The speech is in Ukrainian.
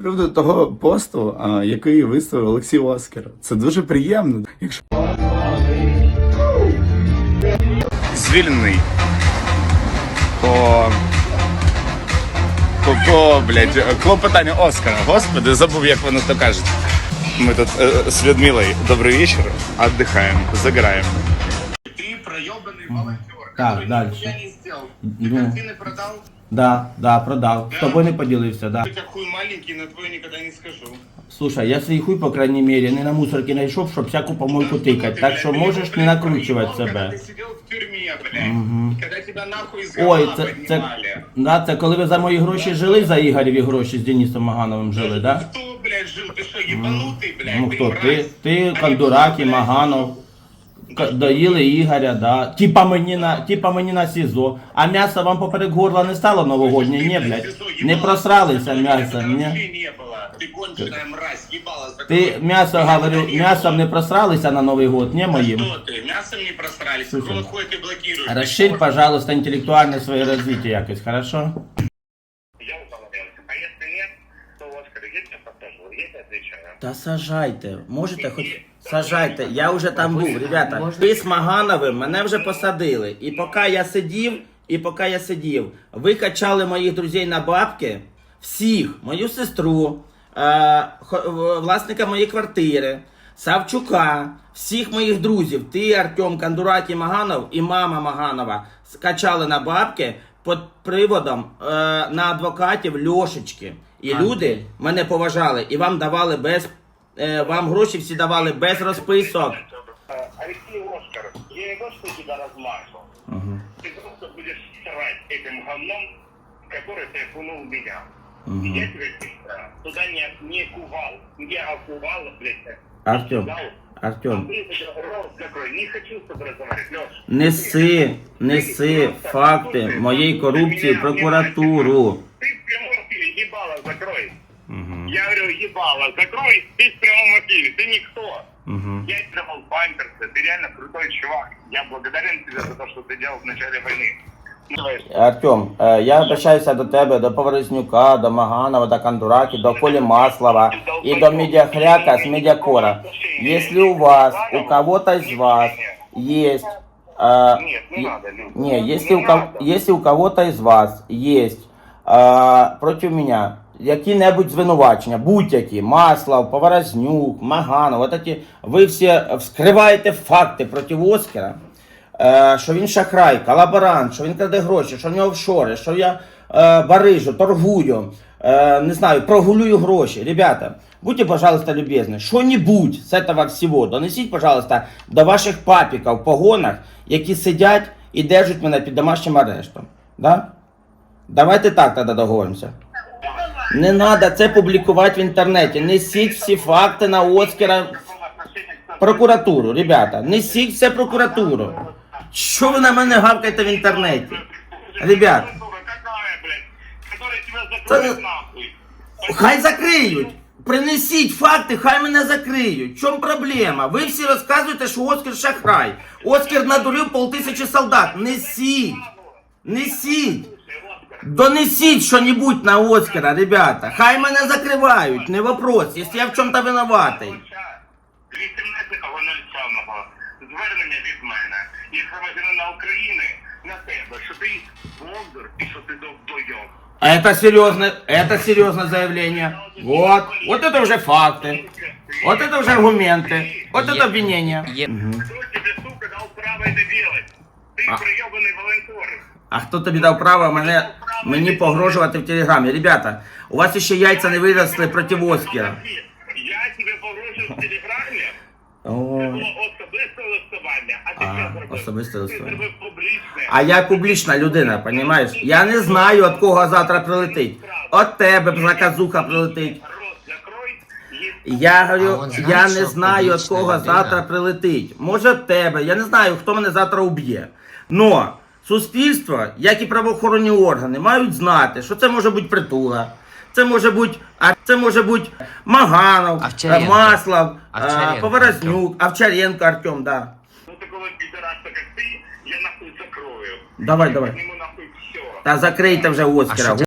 приводу того посту, а, який виставив Олексій Оскар. Це дуже приємно. Якщо звільнений по по, по блядь, клопотанню Оскара. Господи, забув, як воно то кажуть. Ми тут е, з Людмилою добрий вечір, віддихаємо, загораємо. Ты проебанный волонтер, Так, который дальше. нихуя не сделал. Ты Ну. картины продал? Да, да, продав. З тобою не поділився, да. Ты как хуй маленький, на твой никогда не скажу. Слушай, я свій хуй, по крайней мере, не на мусорці знайшов, щоб всяку помойку тикати. Так що можеш не накручувати Когда себе. ты сидел в тюрьме, блядь. Когда тебя нахуй из Ой, говна це, це, поднимали. да, це коли ви за мої гроші жили, за Ігореві гроші з Денисом Магановим жили, да? Кто, блядь, жил? Ты что, ебанутый, блядь? Ну ты хто? Ти, мразь? ти Они Кондурак і блядь, Маганов. К- Доїли Ігоря, да. Типа мені на, типа мені на СІЗО. А м'ясо вам поперек горла не стало новогоднє? Ты, Ні, блядь, блядь. СИЗО Не ебалась, просралися такого м'ясо, никогда ні? вообще не было. Ты конченая мразь, ебалась. Ти м'ясо, говорю, м'ясом не просралися на Новий год, не моїм? Что ты, мясом не просрались? Слушай. Кроме хуя ты блокируешь. Розширь, пожалуйста, інтелектуальне своє розвиття якось, хорошо? Оскар, я тебе я тебе отвечаю. Та сажайте, можете хоч сажайте. Я вже там був, ребята. Ви з Магановим мене вже посадили. І поки я сидів, і поки я сидів, ви качали моїх друзів на бабки, всіх, мою сестру, е, власника моєї квартири, Савчука, всіх моїх друзів, ти, Артем Кандурак і Маганов, і мама Маганова скачали на бабки під приводом е, на адвокатів Льошечки. І люди мене поважали і вам давали без. е, вам гроші всі давали без розписок. Э, Алексей Оскар, я не то, что тебя размажу. Ты просто будешь срать этим говном, который ты окунул в меня. Я тебе честно, туда не, не кувал, не окувал, блядь. Артем, Дал. Артем, Ты это рот закрой, не хочу с тобой разговаривать, Леш. неси, неси факти моєї корупції в прокуратуру. Ты в прямом эфире ебало закрой. Я говорю, ебало закрой, ты в прямом эфире, ты никто. Я сделал памперсы, ты реально крутой чувак. Я благодарен тебе за то, что ты делал в начале войны. Артем, е, я обращаюся до тебе, до Поворознюка, до Маганова, до Кандураки, до Колі Маслова і до Медіахряка з Медіакора. Если у вас, у кого-то из вас есть... э, Нет, не надо, Люд. Не, если Не у, кого, надо. если у кого-то из вас есть э, против меня які-небудь звинувачення, будь-які, Маслов, Поворознюк, Маганов, от ці, ви всі вскриваєте факти проти Оскара, що він шахрай, колаборант, що він краде гроші, що в нього офшори, що я е, барижу, торгую, е, не знаю, прогулюю гроші. Ребята, будьте, пожалуйста, любезны, що-нибудь з этого всього донесіть, пожалуйста, до ваших папіків в погонах, які сидять і держать мене під домашнім арештом. Да? Давайте так тоді договоримося. Не треба це публікувати в інтернеті. Несіть всі факти на Оскара прокуратуру, ребята. Несіть все прокуратуру. Що ви на мене гавкаєте в інтернеті? Ребят. Та ну-. Хай закриють. Принесіть факти, хай мене закриють. В чому проблема? Ви всі розказуєте, що Оскар шахрай. Оскар надурив полтисячі солдат. Несіть. Несіть. Донесіть що-небудь на Оскара, ребята. Хай мене закривають, не вопрос, якщо я в чому-то винуватий. 18.07 звернення від мене і громадянина України на тебе, що ти бондар і що ти довдойоб. Это серьезное, это серьезное заявление. Вот, вот это уже факты. Вот это уже аргументы. Вот это обвинение. Хто тебе, сука, дав право це делать? Ти А. прийобаний волонтер. А хто тобі дав право мене, мені погрожувати в телеграмі? Ребята, у вас ще яйця не виросли проти Оскара. Я тебе погрожую в телеграмі. Це О. було особисте листування, а ти А, що зробив? особисте публічне. А я публічна людина, понімаєш? Я не знаю, від кого завтра прилетить. От тебе заказуха прилетить. Я говорю, знає, я не знаю, від кого людина? завтра прилетить. Може в тебе, я не знаю, хто мене завтра уб'є. Но суспільство, як і правоохоронні органи, мають знати, що це може бути притула. Це може бути, а це може бути Маганов, Овчаренко. е, Маслов, Поворознюк, Овчаренко Артем, да. Ну такого пидораса, как ты, я нахуй закрою. Давай, давай. Та закрийте вже Оскара.